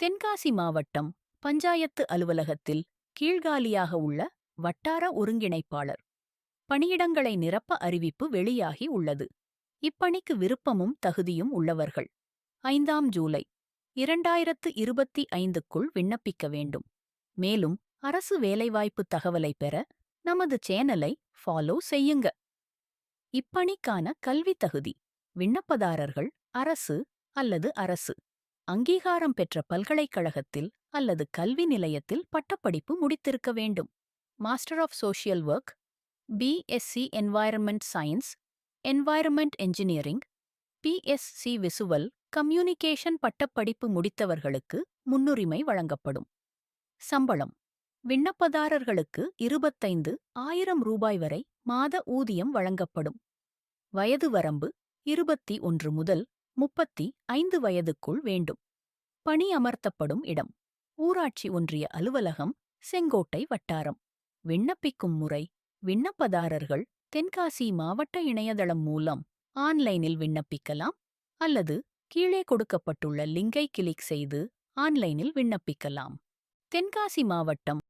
தென்காசி மாவட்டம் பஞ்சாயத்து அலுவலகத்தில் கீழ்காலியாக உள்ள வட்டார ஒருங்கிணைப்பாளர். பணியிடங்களை நிரப்ப அறிவிப்பு வெளியாகி உள்ளது. இப்பணிக்கு விருப்பமும் தகுதியும் உள்ளவர்கள். ஐந்தாம் ஜூலை இரண்டாயிரத்து இருபத்தி ஐந்துக்குள் விண்ணப்பிக்க வேண்டும். மேலும் அரசு வேலைவாய்ப்பு தகவலை பெற நமது சேனலை ஃபாலோ செய்யுங்க. இப்பணிக்கான கல்வி தகுதி விண்ணப்பதாரர்கள் அரசு அல்லது அரசு. அங்கீகாரம் பெற்ற பல்கலைக்கழகத்தில் அல்லது கல்வி நிலையத்தில் பட்டப்படிப்பு முடித்திருக்க வேண்டும். Master of social work BSc environment science environment engineering BSc visual communication பட்டப்படிப்பு முடித்தவர்களுக்கு முன்னுரிமை வழங்கப்படும். சம்பளம் விண்ணப்பதாரர்களுக்கு இருபத்தைந்து ஆயிரம் ரூபாய் வரை மாத ஊதியம் வழங்கப்படும். வயது வரம்பு இருபத்தி ஒன்று முதல் முப்பத்தி ஐந்து வயதுக்குள் வேண்டும். பணி அமர்த்தப்படும் இடம். ஊராட்சி ஒன்றிய அலுவலகம் செங்கோட்டை வட்டாரம். விண்ணப்பிக்கும் முறை விண்ணப்பதாரர்கள் தென்காசி மாவட்ட இணையதளம் மூலம் ஆன்லைனில் விண்ணப்பிக்கலாம் அல்லது கீழே கொடுக்கப்பட்டுள்ள லிங்கை கிளிக் செய்து ஆன்லைனில் விண்ணப்பிக்கலாம். தென்காசி மாவட்டம்